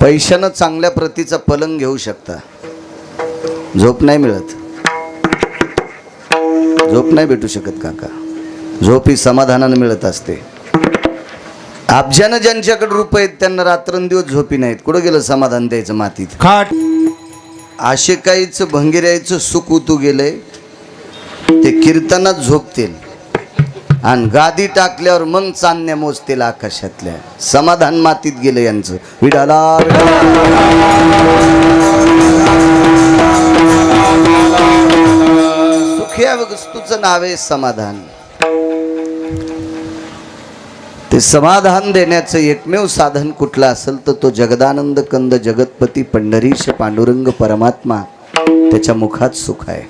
पैशानं चांगल्या प्रतीचा पलंग घेऊ शकता. झोप नाही मिळत. झोप नाही भेटू शकत काका. झोप ही समाधानानं मिळत असते. अब्जानं ज्यांच्याकडे रुपये आहेत त्यांना रात्रंदिवस झोपी नाहीत. कुठं गेलं समाधान द्यायचं मातीत? खाट. आशेकाईचं भंगिऱ्याचं सुख उतू गेलंय. ते कीर्तनात झोपतील. आणि गादी टाकल्यावर मग चांदण्या मोजतील आकाशातल्या. समाधान मातीत गेलं यांचं. विडाला सुखिया वस्तूचं नाव आहे समाधान. ते समाधान देण्याचं एकमेव साधन कुठलं असेल तर तो जगदानंद कंद जगतपती पंढरीश पांडुरंग परमात्मा. त्याच्या मुखात सुख आहे.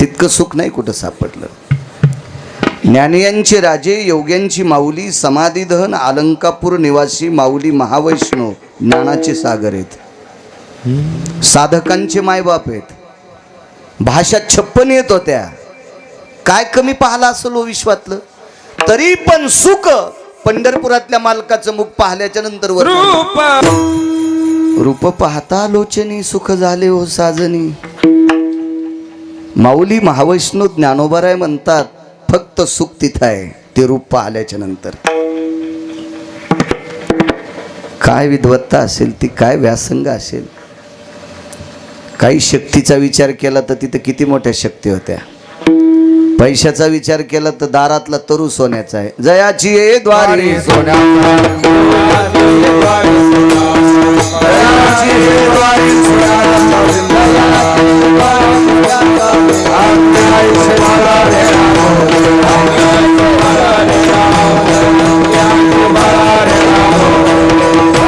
तितकं सुख नाही कुठं सापडलं. ज्ञानियांचे राजे योग्यांची माऊली समाधीधन अलंकापूर निवासी माऊली महावैष्णव ज्ञानाचे सागर आहेत. साधकांचे मायबाप आहेत. भाषा छप्पन येत होत्या. काय कमी पाहला असेल हो विश्वातलं? तरी पण सुख पंढरपुरातल्या मालकाचं मुख पाहिल्याच्या नंतर वर रूप पाहता लोचनी सुख झाले हो साजनी. माऊली महावैष्णव ज्ञानोबराय म्हणतात फक्त सुख तिथं आहे. ते रूप पाहिल्याच्या नंतर. काय विद्वत्ता असेल ती काय व्यासंग असेल? काही शक्तीचा विचार केला तर तिथं किती मोठ्या शक्ती होत्या? पैशाचा विचार केला तर दारातला तरू सोन्याचा आहे. जयाची ये द्वारी.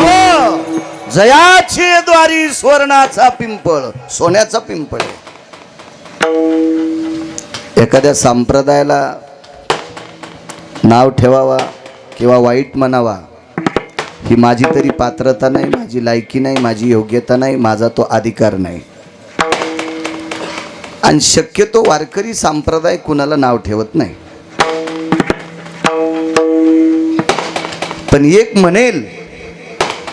हो, जयाची द्वारी स्वर्णाचा पिंपळ सोन्याचा पिंपळ. एखाद्या संप्रदायाला नाव ठेवावा किंवा वाईट म्हणावा ही माझी तरी पात्रता नाही माझी लायकी नाही माझी योग्यता नाही माझा तो अधिकार नाही. आणि शक्यतो वारकरी संप्रदाय कुणाला नाव ठेवत नाही. पण एक म्हणेल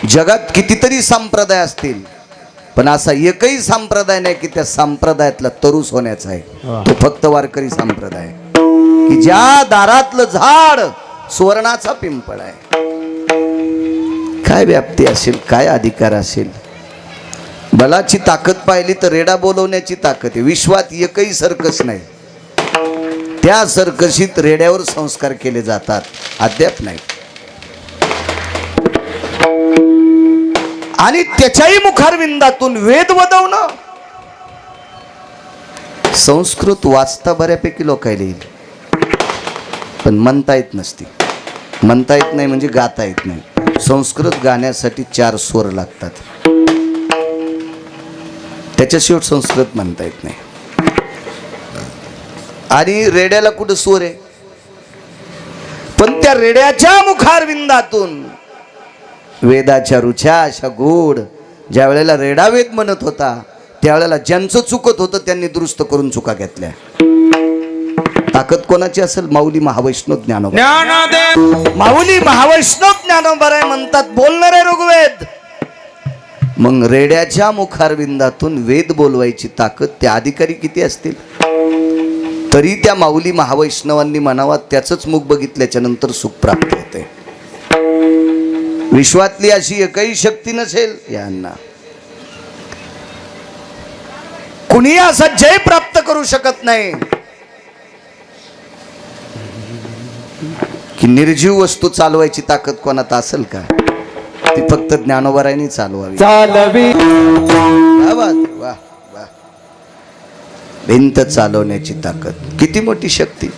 जगात कितीतरी संप्रदाय असतील पण असा एकही संप्रदाय नाही की त्या संप्रदायातला तरुस होण्याचा आहे. तो फक्त वारकरी संप्रदाय. की ज्या दारातलं झाड सुवर्णाचा पिंपळ आहे. काय व्याप्ती असेल काय अधिकार असेल? बलाची ताकद पाहिली तर रेडा बोलवण्याची ताकद आहे. विश्वात एकही सर्कस नाही. त्या सर्कशीत रेड्यावर संस्कार केले जातात. अद्याप नाही. आणि त्याच्याही मुखारविंदातून वेद वदवणं. संस्कृत वाचता बऱ्यापैकी लोक येईल पण म्हणता येत नसती. म्हणता येत नाही म्हणजे गाता येत नाही. संस्कृत गाण्यासाठी चार स्वर लागतात. त्याच्याशिवाय संस्कृत म्हणता येत नाही. आणि रेड्याला कुठं स्वर आहे? पण त्या रेड्याच्या मुखारविंदातून वेदाच्या रुच्या अशा गोड ज्या वेळेला रेडा वेद म्हणत होता त्यावेळेला ज्यांचं चुकत होतं त्यांनी दुरुस्त करून चुका घेतल्या. ताकद कोणाची असेल? माऊली महावैष्णव ज्ञानदेव! माऊली महावैष्णव ज्ञानोबराय म्हणतात बोलणारे ऋग्वेद. मग रेड्याच्या मुखारविंदातून वेद बोलवायची ताकद त्या अधिकारी किती असतील? तरी त्या माऊली महावैष्णवांनी म्हणावा त्याच मुख बघितल्याच्या नंतर सुख प्राप्त. विश्वातली अशी एकही शक्ती नसेल यांना. कुणी असा जय प्राप्त करू शकत नाही? की निर्जीव वस्तू चालवायची ताकद कोणात असेल का? ती फक्त ज्ञानोबरायनी चालवावी. चालवी. वा वा. भिंत चालवण्याची ताकद. किती मोठी शक्ती?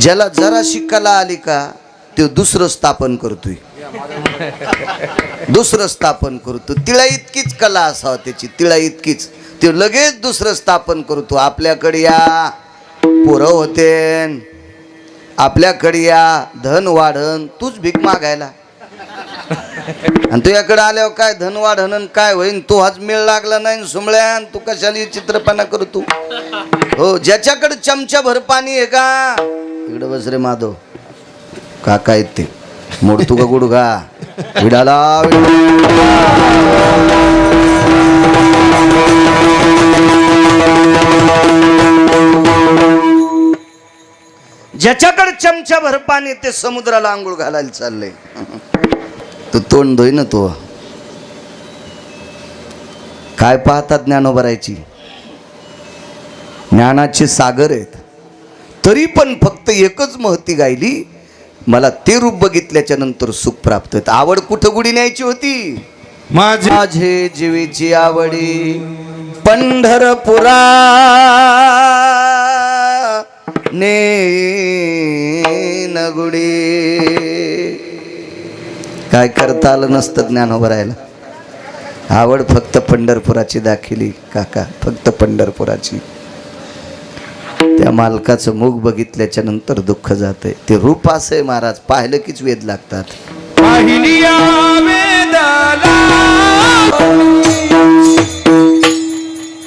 ज्याला जराशी कला आली का ते दुसरं स्थापन करतोय. दुसरं स्थापन करतो. तिला इतकीच कला असावं त्याची तिला इतकीच. ते लगेच दुसरं स्थापन करतो. आपल्याकडे या पोरं होते. आपल्याकडे या धन वाढन तूच भीक मागायला. आणि तुझ्याकडे आल्यावर काय धन वाढन आणि काय होईन? तो हाच मेळ लागला नाही सुमळ्यान तू कशाला चित्रपणा करतो? हो ज्याच्याकडे चमचा भर पाणी आहे का? इकडे बस रे माधव. काका आहेत ते. मोडतू का गुडघा? विडाला ज्याच्याकडे चमचा भर पाणी ते समुद्राला आंघोळ घालायला चाललंय. तू तोंड धुई ना तो. काय पाहतात ज्ञानोबरायची ज्ञानाचे सागर आहेत. तरी पण फक्त एकच महती गायली मला ते रूप बघितल्याच्या नंतर सुख प्राप्त होत. आवड कुठं गुढी न्यायची होती? माझे जीवेची आवडी पंढरपुरा. ने नगुडी काय करता आलं नसतं ज्ञान उभं राहायला. आवड फक्त पंढरपुराची दाखिली काका. फक्त पंढरपुराची. त्या मालकाचं मुख बघितल्याच्या नंतर दुःख जाते ते रूप असं आहे महाराज पाहिलं कीच वेद लागतात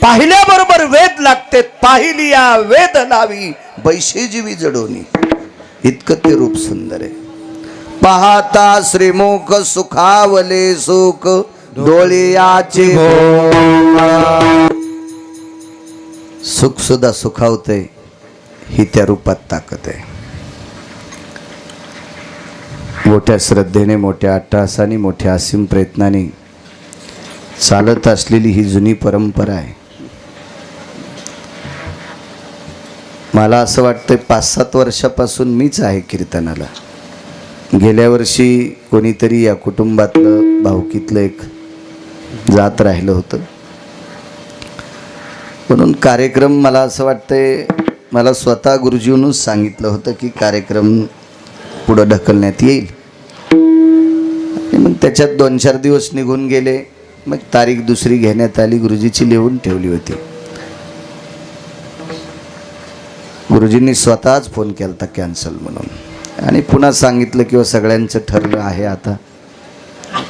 पाहिल्याबरोबर वेद लागते पाहिली या वेद लावी. बैशेजीवी जडोनी. इतकं ते रूप सुंदर आहे. पाहता श्रीमुख सुखावले सुख डोळ्याचे सुखसुद्धा सुखावते ही त्या रूपात ताकद आहे. मोठ्या श्रद्धेने मोठ्या अट्टासाने मोठ्या असीम प्रयत्नाने चालत असलेली ही जुनी परंपरा आहे. मला असं वाटतं पाच सात वर्षापासून मीच आहे कीर्तनाला. गेल्या वर्षी कोणीतरी या कुटुंबातलं भावकीतलं एक जात राहिलं होतं. म्हणून कार्यक्रम मला असं वाटतंय मला स्वतः गुरुजीवनच सांगितलं होतं की कार्यक्रम पुढं ढकलण्यात येईल. आणि मग त्याच्यात दोन चार दिवस निघून गेले. मग तारीख दुसरी घेण्यात आली गुरुजीची लिहून ठेवली होती. गुरुजींनी स्वतःच फोन केला होता कॅन्सल म्हणून. आणि पुन्हा सांगितलं किंवा हो, सगळ्यांचं ठरलं आहे आता.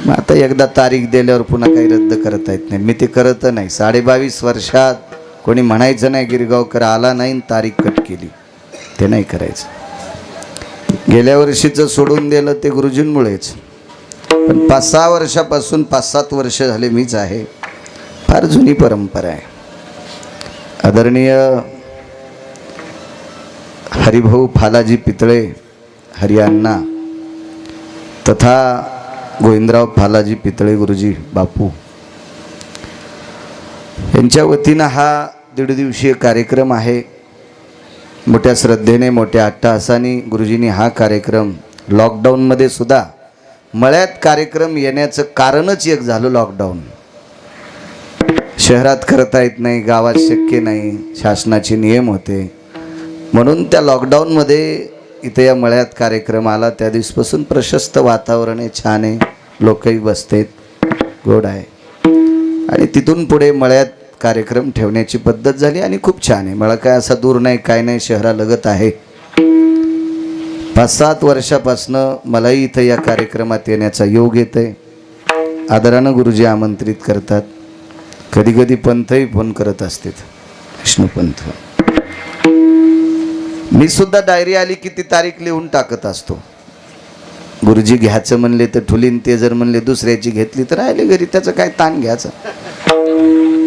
मग आता एकदा तारीख दिल्यावर पुन्हा काही रद्द करता येत नाही. मी ते करत नाही. साडेबावीस वर्षात कोणी म्हणायचं नाही गिरगावकर आला नाही तारीख कट केली. ते नाही करायचं. गेल्या वर्षीचं सोडून दिलं ते गुरुजींमुळेच. पण पाच सहा वर्षापासून पाच सात वर्ष झाले मीच आहे. फार जुनी परंपरा आहे. आदरणीय हरिभाऊ फालाजी पितळे हरियाणा तथा गोविंदराव फालाजी पितळे गुरुजी बापू यांच्या वतीनं हा दीड दिवसीय कार्यक्रम आहे. मोठ्या श्रद्धेने मोठ्या अट्टहासाने गुरुजींनी हा कार्यक्रम लॉकडाऊनमध्ये सुद्धा मळ्यात कार्यक्रम येण्याचं कारणच एक झालं लॉकडाऊन. शहरात करता येत नाही गावात शक्य नाही शासनाचे नियम होते. म्हणून त्या लॉकडाऊनमध्ये इथे या मळ्यात कार्यक्रम आला. त्या दिवसपासून प्रशस्त वातावरण आहे छान आहे लोकही बसतेत गोड आहे. आणि तिथून पुढे मळ्यात कार्यक्रम ठेवण्याची पद्धत झाली आणि खूप छान आहे. मळा काय असा दूर नाही काय नाही शहरालगत आहे. पाच सात वर्षापासनं मलाही इथं या कार्यक्रमात येण्याचा योग येत आहे आदरानं गुरुजी आमंत्रित करतात. कधी कधी पंथही फोन करत असतात. विष्णुपंथ मी सुद्धा डायरी आली की ती तारीख लिहून टाकत असतो. गुरुजी घ्यायचं म्हणले तर ठुलीन ते जर म्हणले दुसऱ्याची घेतली तर राहिले घरी त्याचं काय ताण घ्यायचं?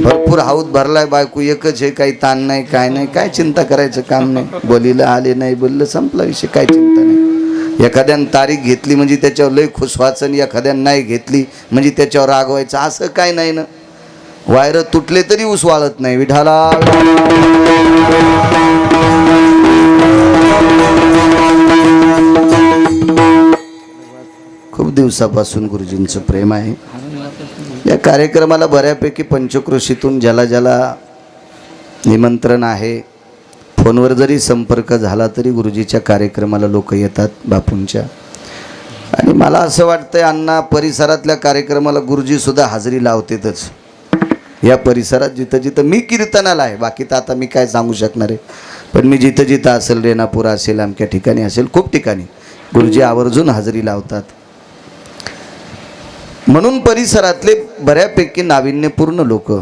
भरपूर हाऊत भरलाय बायको एकच हे काही ताण नाही काय नाही काय चिंता करायचं काम नाही. बोलीला आले नाही बोललं संपला विषय काय चिंता नाही. एखाद्यानं तारीख घेतली म्हणजे त्याच्यावर लय खुश व्हायचं आणि एखाद्यानं नाही घेतली म्हणजे त्याच्यावर रागवायचं असं काय नाही ना. वायर तुटले तरी ऊस वाळत नाही विठाला. खूप दिवसापासून गुरुजींचं प्रेम आहे. या कार्यक्रमाला बऱ्यापैकी पंचकृषीतून ज्याला ज्याला निमंत्रण आहे फोनवर जरी संपर्क झाला तरी गुरुजीच्या कार्यक्रमाला लोक येतात बापूंच्या. आणि मला असं वाटतंय अण्णा परिसरातल्या कार्यक्रमाला गुरुजीसुद्धा हजेरी लावतेतच. या परिसरात जिथं जिथं मी कीर्तनाला आहे बाकी तर आता मी काय सांगू शकणार आहे. पण मी जिथं जिथं असेल रेणापूर असेल अमक्या ठिकाणी असेल खूप ठिकाणी गुरुजी आवर्जून हजेरी लावतात. म्हणून परिसरातले बऱ्यापैकी नाविन्यपूर्ण लोक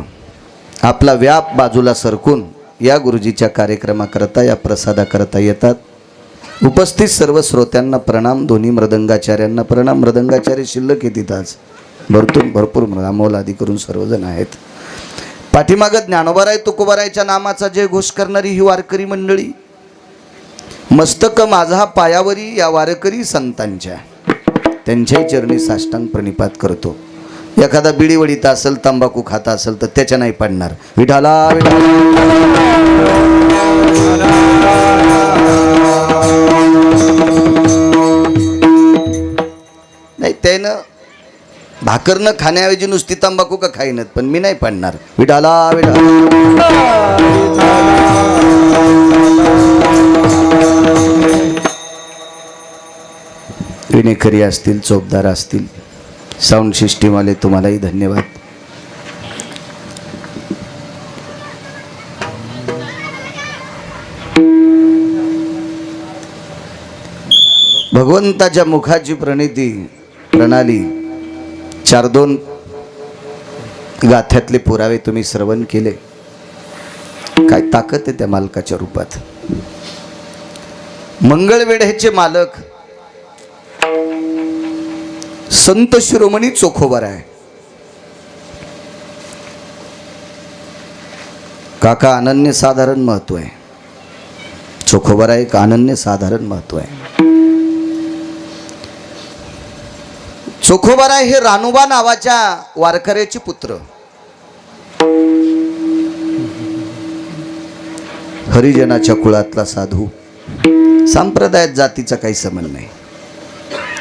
आपला व्याप बाजूला सरकून या गुरुजीच्या कार्यक्रमाकरता या प्रसादाकरता येतात. उपस्थित सर्व श्रोत्यांना प्रणाम दोन्ही मृदंगाचार्यांना प्रणाम. मृदंगाचार्य शिल्लक येतात आज. भरपूर भरपूर अमोल करून सर्वजण आहेत. पाठीमागं ज्ञानोबाराय तुकोबारायच्या नामाचा जय घोष करणारी ही वारकरी मंडळी. मस्तक माझा पायावरी या वारकरी संतांच्या. त्यांच्याही चरणी साष्टांग प्रणिपात करतो. एखादा बिडी वडीत असेल तंबाखू खाता असेल तर त्याच्या नाही पडणार. विठाला नाही त्यानं भाकरनं खाण्याऐवजी नुसती तंबाखू का खाईनत पण मी नाही पाडणार. विठाला विठाला. विनेकरी असतील चोपदार असतील साऊंड सिस्टीमवाले तुम्हालाही धन्यवाद. भगवंताच्या मुखाची प्रणिती प्रणाली चार दोन गाथ्यातले पुरावे तुम्ही श्रवण केले. काय ताकद आहे त्या मालकाच्या रूपात? मंगळवेढ्याचे मालक संत शिरोमणी चोखोबर आहे. काका अनन्य साधारण महत्त्व आहे. चोखोबर एक अनन्य साधारण महत्त्व आहे. चोखोबारा हे रानुबा नावाच्या वारकऱ्याचे पुत्र. हरिजनाच्या कुळातला साधू. संप्रदायात जातीचा काही संबंध नाही.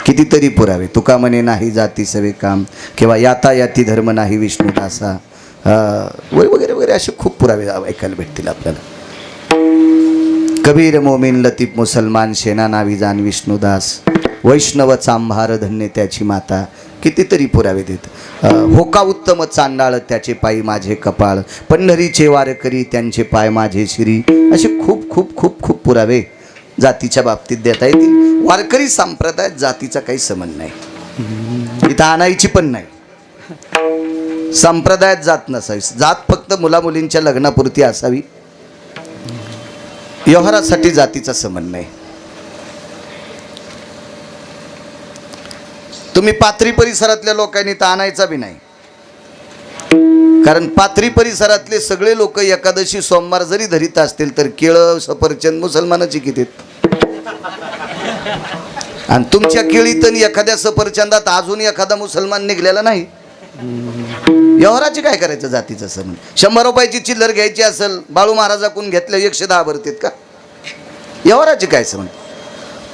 कितीतरी पुरावे. तुका म्हणे नाही जाती सवे काम. किंवा याता याती धर्म नाही विष्णुदासा अं, वगैरे वगैरे वगैरे असे खूप पुरावे ऐकायला भेटतील आपल्याला. कबीर मोमीन लतीफ मुसलमान शेना नावी जान विष्णुदास वैष्णव चांभार धन्य त्याची माता. कितीतरी पुरावे देत. होका उत्तम चांडाळ त्याचे पायी माझे कपाळ. पंढरीचे वारकरी त्यांचे पाय माझे श्री. असे खूप खूप खूप खूप पुरावे जातीच्या बाबतीत देता येतील. वारकरी संप्रदायात जातीचा काही संबंध नाही. इथं आणायची पण नाही. संप्रदायात जात नसावी. जात फक्त मुला मुलींच्या लग्नापुरती असावी. व्यवहारासाठी जातीचा संबंध नाही. तुम्ही पाथरी परिसरातल्या लोकांनी तर आणायचा बी नाही. कारण पाथरी परिसरातले सगळे लोक एकादशी सोमवार जरी धरीत असतील तर केळं सफरचंद मुसलमानाची किती आणि तुमच्या केळीत आणि एखाद्या सफरचंदात अजून एखादा मुसलमान निघलेला नाही. व्यवहाराची काय करायचं जातीचं संबंध शंभर रुपयाची चिल्लर घ्यायची असेल बाळू महाराजाकडून घेतलं एकशे दहा भरतेत का? व्यवहाराची काय संबंध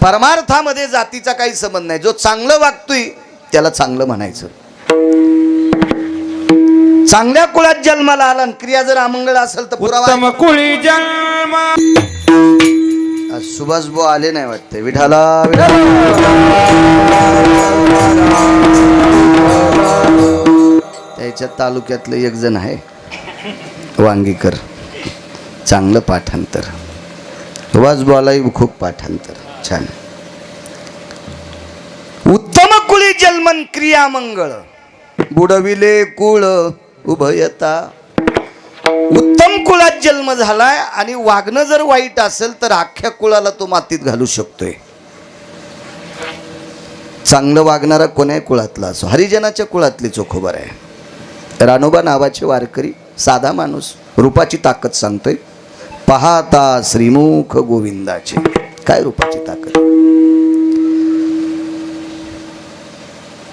परमार्थामध्ये जातीचा काही संबंध नाही. जो चांगलं वागतोय त्याला चांगलं म्हणायचं. चांगल्या कुळात जन्माला आला आणि क्रिया जर अमंगळ असेल तर पुरावा कुळी जन्म सुभाष भाऊ आले नाही वाटते. विठाला त्याच्या तालुक्यातलं एक जण आहे. वांगीकर. चांगलं पाठांतर. सुभाष भाऊलाही खूप पाठांतर. छान. उत्तम कुळी जन्मन क्रिया मंगळ बुडविले कुळ उभयता. उत्तम कुळात जन्म झालाय आणि वागणं जर वाईट असेल तर अख्ख्या कुळाला तो मातीत घालू शकतोय. चांगलं वागणारा कोण्याही कुळातला असो? हरिजनाच्या कुळातली चोखोबर आहे. रानोबा नावाचे वारकरी साधा माणूस रूपाची ताकद सांगतोय. पाहता श्रीमुख गोविंदाचे. काय रूपाची ताकद?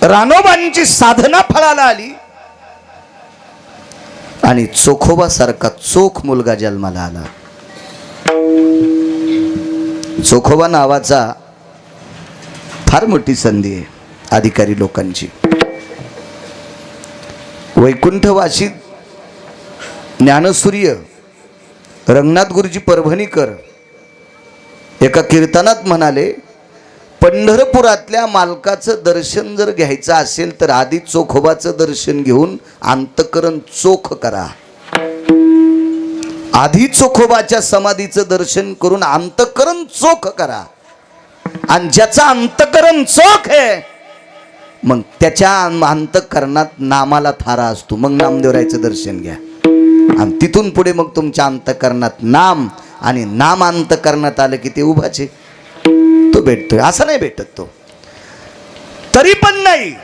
रानोबांची साधना फळाला आली. आणि चोखोबासारखा चोख मुलगा जन्माला आला. चोखोबा नावाचा फार मोठी संधी आहे अधिकारी लोकांची. वैकुंठवासी ज्ञानसूर्य रंगनाथ गुरुजी परभणीकर एका कीर्तनात म्हणाले पंढरपुरातल्या मालकाचं दर्शन जर घ्यायचं असेल तर आधी चोखोबाचं दर्शन घेऊन अंतकरण चोख करा. आधी चोखोबाच्या समाधीचं दर्शन करून अंतकरण चोख करा. आणि ज्याचं अंतकरण चोख आहे मग त्याच्या अंतकरणात नामाला थारा असतो. मग नामदेवरायचं दर्शन घ्या. आणि तिथून पुढे मग तुमच्या अंतकरणात नाम आणि नाम अंतकरणात आलं की ते उभाचे. तो भेटतोय. असं नाही भेटत तो. तरी पण नाही.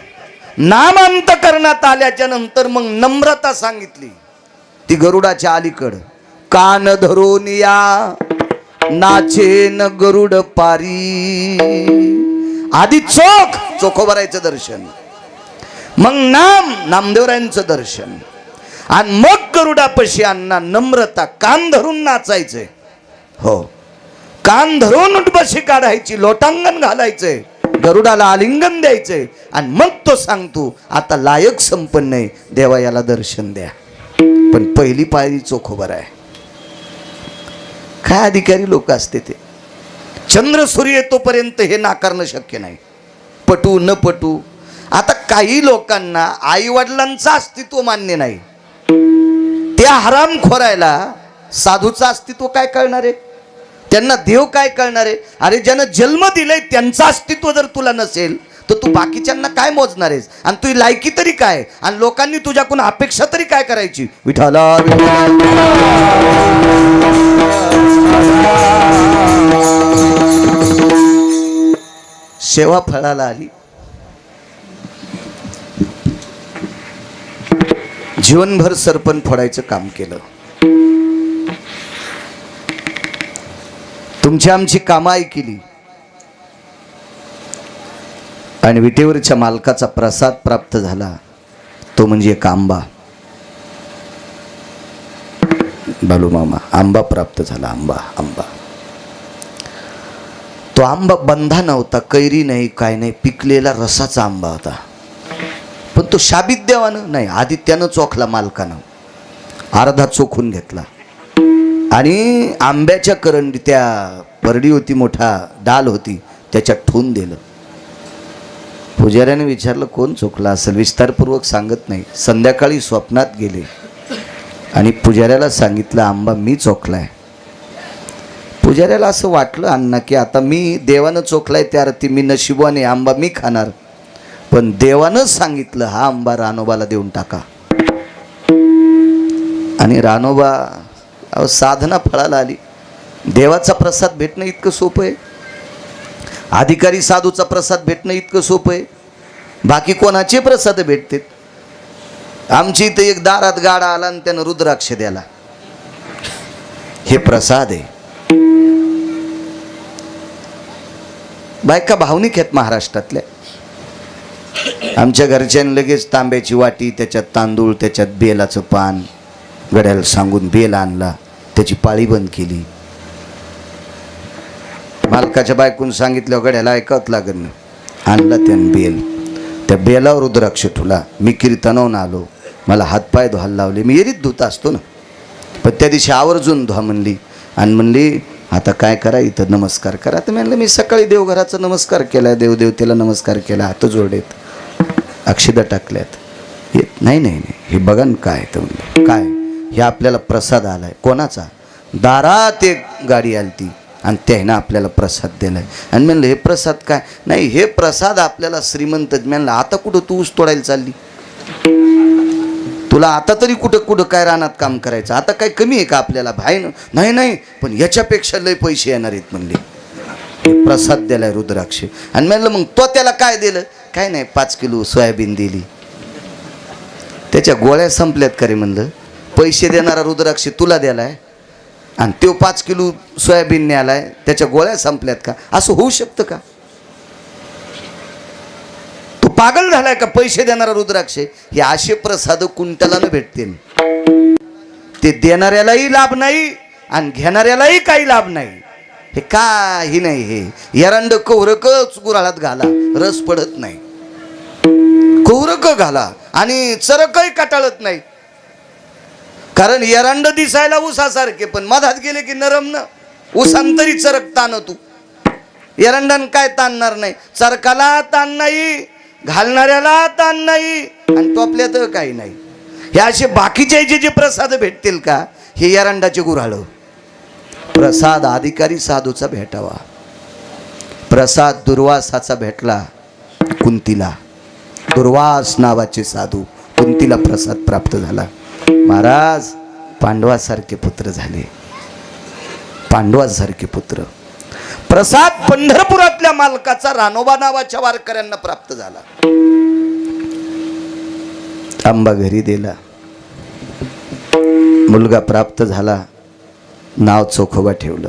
नामांत करण्यात आल्याच्यानंतर मग नम्रता सांगितली. ती गरुडाच्या अलीकड. कान धरून या. नाचेन गरुड पारी. आधी चोख. चोखोबरायचं दर्शन. मग नाम नामदेवरायांचं दर्शन. आणि मग गरुडापशी अण्णा नम्रता. कान धरून नाचायचंय. हो. कान धरून उठबशी काढायची लोटांगण घालायचंय गरुडाला आलिंगन द्यायचंय आणि मग तो सांगतो आता लायक संपन्न आहे देवा याला दर्शन द्या. पण पहिली पायरी चोखोबर आहे काय अधिकारी लोक असते ते? चंद्र सूर्य येतोपर्यंत हे नाकारणं शक्य नाही. पटू न पटू. आता काही लोकांना आई वडिलांचं अस्तित्व मान्य नाही. त्या हराम खोरायला साधूचं अस्तित्व काय कळणार आहे? त्यांना देव काय कळणार आहे अरे ज्यानं जन्म दिलाय त्यांचं अस्तित्व जर तुला नसेल तर तू बाकीच्यांना काय मोजणार आहेस? आणि तुझी लायकी तरी काय? आणि लोकांनी तुझ्याकडून अपेक्षा तरी काय करायची? विठाला सेवा फळाला आली. जीवनभर सरपण फोडायचं काम केलं. तुमची आमची कामं ऐकली आणि विटेवरच्या मालकाचा प्रसाद प्राप्त झाला. तो म्हणजे एक आंबा. बालू मामा आंबा प्राप्त झाला आंबा आंबा. तो आंबा बंधा नव्हता कैरी नाही काय नाही पिकलेला रसाचा आंबा होता. पण तो शाबित देवानं नाही आदित्यानं चोखला मालकानं अर्धा चोखून घेतला. आणि आंब्याच्या करंडी त्या परडी होती मोठा डाल होती त्याच्यात ठेवून दिलं. पुजाऱ्याने विचारलं कोण चुकला असेल? विस्तारपूर्वक सांगत नाही. संध्याकाळी स्वप्नात गेले. आणि पुजाऱ्याला सांगितलं आंबा मी चोखलाय. पुजाऱ्याला असं वाटलं अण्णा की आता मी देवानं चोखलाय त्या अर्थी मी नशिबाने आंबा मी खाणार. पण देवानं सांगितलं हा आंबा रानोबाला देऊन टाका. आणि रानोबा अहो साधना फळाला आली. देवाचा प्रसाद भेटणं इतकं सोपं आहे. अधिकारी साधूचा प्रसाद भेटणं इतकं सोपं आहे. बाकी कोणाचे प्रसाद भेटतात? आमची इथं एक दारात गाडा आला आणि त्यानं रुद्राक्ष द्याला. हे प्रसाद आहे. बायका भावनिक आहेत महाराष्ट्रातल्या. आमच्या घरच्यांनी लगेच तांब्याची वाटी त्याच्यात तांदूळ त्याच्यात बेलाचं पान गड्याला सांगून बेल आणला त्याची पाळी बंद केली. मालकाच्या बायकून सांगितलं गड्याला ऐकत लागन आणला त्यानं बेल. त्या बेलावर रुद्राक्ष ठुला. मी कीर्तनावून आलो. मला हातपाय धुवायला लावले. मी एरीत धुत असतो ना. पण त्या दिवशी आवर्जून धुवा म्हणली. आणि म्हणली आता काय करा इथं? नमस्कार करा. तर म्हणलं मी सकाळी देवघराचा नमस्कार केला. देवदेवतेला नमस्कार केला. हात जोडेत. अक्षदा टाकल्यात. येत? नाही नाही नाही. हे बघा ना काय तर म्हणलं. काय? हे आपल्याला प्रसाद आलाय. कोणाचा? दारात एक गाडी आली ती आणि त्यानं आपल्याला प्रसाद दिलाय. आणि म्हणलं हे प्रसाद काय? नाही हे प्रसाद आपल्याला श्रीमंत म्हणलं आता कुठं तू ऊस तोडायला चालली? तुला आता तरी कुठं कुठं काय रानात काम करायचं? आता काय कमी आहे का आपल्याला भाई नाही नाही पण याच्यापेक्षा लय पैसे येणार आहेत म्हणले. प्रसाद दिलाय रुद्राक्ष. आणि म्हणलं मग तो त्याला काय दिलं? काय नाही पाच किलो सोयाबीन दिली. त्याच्या गोळ्या संपल्यात का रे म्हणलं? पैसे देणारा रुद्राक्ष तुला द्यालाय आणि तो पाच किलो सोयाबीन न्यालाय त्याच्या गोळ्या संपल्यात का? असं होऊ शकतं का? तो पागल झालाय का पैसे देणारा रुद्राक्ष? हे असे प्रसाद कुंटलानं भेटतील ते देणाऱ्यालाही लाभ नाही आणि घेणाऱ्यालाही काही लाभ नाही. हे काही नाही हे. यरंड कौरकच गुराळात घाला रस पडत नाही. कौरक घाला आणि चरकही कटाळत नाही. कारण एरांड दिसायला उसासारखे पण मधात गेले की नरम न. उसांतरी चरक ताण तू. एरंडन काय ताणणार नाही? चरकाला ताण नाही घालणाऱ्याला ताण नाही आणि तो आपल्यात काही नाही. हे असे बाकीचे जे जे प्रसाद भेटतील का? हे एरंडाचे गुराळ. प्रसाद अधिकारी साधूचा भेटावा. प्रसाद दुर्वासाचा भेटला कुंतीला. दुर्वास नावाचे साधू कुंतीला प्रसाद प्राप्त झाला. महाराज पांडवासारखे पुत्र झाले. पांडवासारखे पुत्र. प्रसाद पंढरपुरातल्या मालकाचा रानोबा नावाच्या वारकऱ्यांना प्राप्त झाला. आंबा घरी दिला. मुलगा प्राप्त झाला. नाव चोखोबा ठेवलं.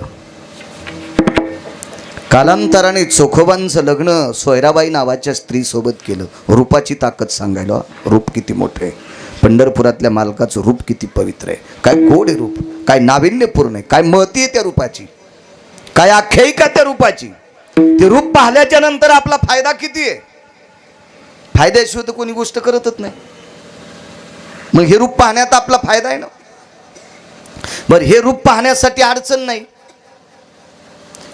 कालांतराने चोखोबांचं लग्न सोयराबाई नावाच्या स्त्रीसोबत केलं. रूपाची ताकद सांगायला रूप किती मोठे आहे. पंढरपुरातल्या मालकाचं रूप किती पवित्र आहे. काय गोड आहे रूप काय नाविन्यपूर्ण आहे काय महती आहे त्या रूपाची काय आख्यायिका त्या रूपाची. ते रूप पाहिल्याच्या नंतर आपला फायदा किती आहे? फायद्याशिवाय तर कोणी गोष्ट करतच नाही. मग हे रूप पाहण्यात आपला फायदा आहे ना? बरं हे रूप पाहण्यासाठी अडचण नाही.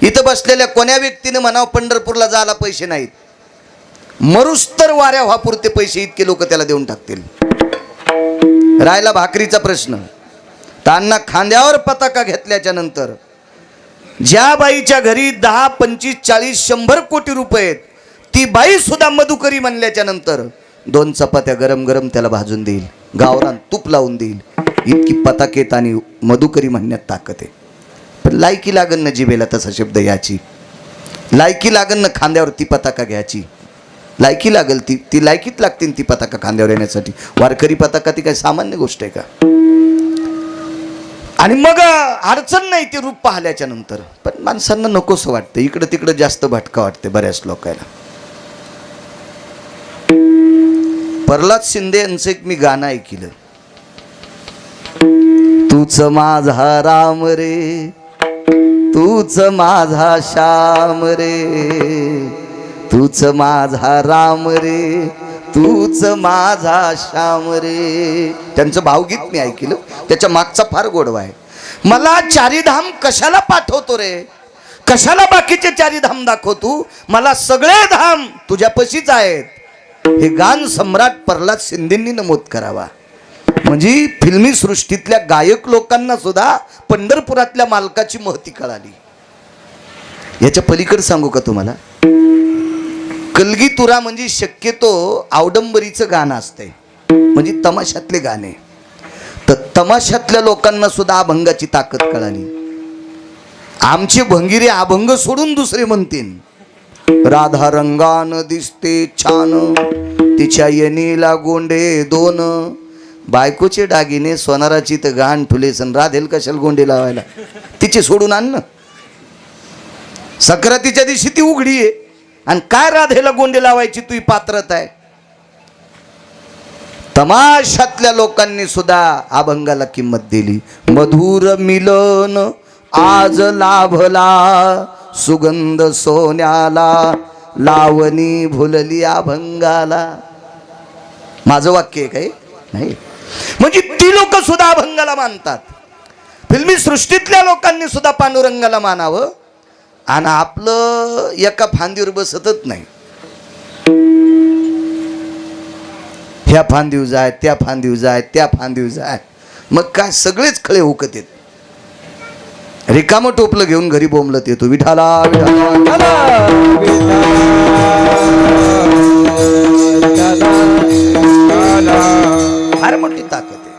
इथं बसलेल्या कोण्या व्यक्तीने म्हणावं पंढरपूरला जायला पैसे नाहीत. मरुस्तर वाऱ्या व्हापुरते पैसे इतके लोक त्याला देऊन टाकतील. राहिला भाकरीचा प्रश्न. त्यांना खांद्यावर पताका घेतल्याच्या नंतर ज्या बाईच्या घरी दहा पंचवीस चाळीस शंभर कोटी रुपये आहेत ती बाई सुद्धा मधुकरी म्हणल्याच्या नंतर दोन चपात्या गरम गरम त्याला भाजून देईल गावरान तूप लावून देईल. इतकी पताकेत आणि मधुकरी म्हणण्यात ताकद आहे. पण लायकी लागन ना जिभेला तसा शब्द याची. लायकी लागन ना खांद्यावर ती पताका घ्यायची. लायकी लागल ती ती लायकीत लागतील ती पताका खांद्यावर येण्यासाठी. वारकरी पताका ती काय सामान्य गोष्ट आहे का? आणि मग अडचण नाही ते रूप पाहिल्याच्या नंतर. पण माणसांना नकोसं वाटतं इकडं तिकडं जास्त भटका वाटते बऱ्याच लोकांना प्रल्हाद शिंदे यांचं एक मी गाणं ऐकलं. तूच माझा राम रे तूच माझा श्याम रे. तूच माझा राम रे तूच माझा श्याम रे. त्यांचं भावगीत मी ऐकलं त्याच्या मागचा फार गोडवा आहे. मला चारीधाम कशाला पाठवतो रे? कशाला बाकीचे चारीधाम दाखव दाखवतो? मला सगळे धाम तुझ्यापाशीच आहेत. हे गान सम्राट प्रल्हाद शिंदेंनी नमूद करावा. म्हणजे फिल्मी सृष्टीतल्या गायक लोकांना सुद्धा पंढरपुरातल्या मालकाची महती कळाली. याच्या पलीकडे सांगू का तुम्हाला? कलगी तुरा म्हणजे शक्यतो आवडंबरीचं गाणं असतंय. म्हणजे तमाशातले गाणे. तर तमाशातल्या लोकांना सुद्धा अभंगाची ताकद कळाली. आमचे भंगिरे अभंग सोडून दुसरे म्हणतील. राधा रंगान दिसते छान. तिच्या येणीला गोंडे दोन. बायकोचे दागिने सोनाराची तर गाण ठुलेसन राधेल कशाला गोंडे लावायला? तिचे सोडून आण ना. सक्रातीच्या दिवशी ती उघडी आहे. आणि काय राधेला गोंडी लावायची? तुही पात्रता आहे. तमाशातल्या लोकांनी सुद्धा अभंगाला किंमत दिली. मधुर मिलन आज लाभला सुगंध सोन्याला लावणी भुलली अभंगाला. माझं वाक्य आहे काय? नाही. म्हणजे ती लोक सुद्धा अभंगाला मानतात. फिल्मी सृष्टीतल्या लोकांनी सुद्धा पांडुरंगाला मानावं. आणि आपलं एका फांदीवर बसतच नाही. ह्या फांदीव जाय त्या फांदीव जाय त्या फांदीव जाय. मग काय सगळेच खळे हुकत येत. रिकामं टोपलं घेऊन घरी बोंबलत येतो. विठाला विठाला, विठाला. फार मोठी ताकद आहे.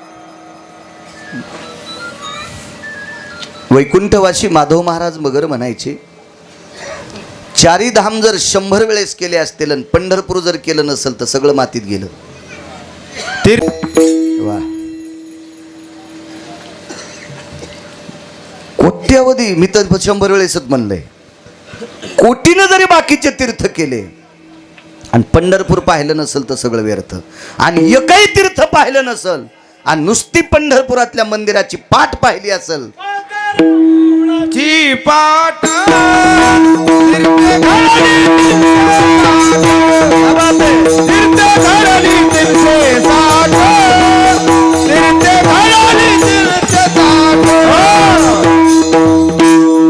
वैकुंठवासी माधव महाराज मगर म्हणायचे चारी धाम जर शंभर वेळेस केले असतील आणि पंढरपूर जर केलं नसेल तर सगळं मातीत गेलं. वा. कोट्यावधी मी तर शंभर वेळेसच म्हणलंय. कोटीनं जरी बाकीचे तीर्थ केले आणि पंढरपूर पाहिलं नसेल तर सगळं व्यर्थ. आणि एकही तीर्थ पाहिलं नसेल आणि नुसती पंढरपुरातल्या मंदिराची पाठ पाहिली असेल ची पाट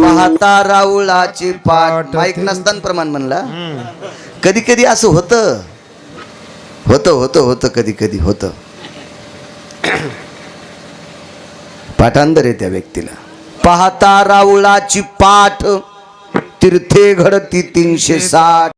पाहता राऊळाची पाठ. माईक नसताना प्रमाण म्हणला. कधी कधी असं होतं? होतं होतं होतं कधी कधी होतं. पाठांतर आहे त्या व्यक्तीला. पाहता राऊळाची पाठ तीर्थे घडती तीनशे साठ.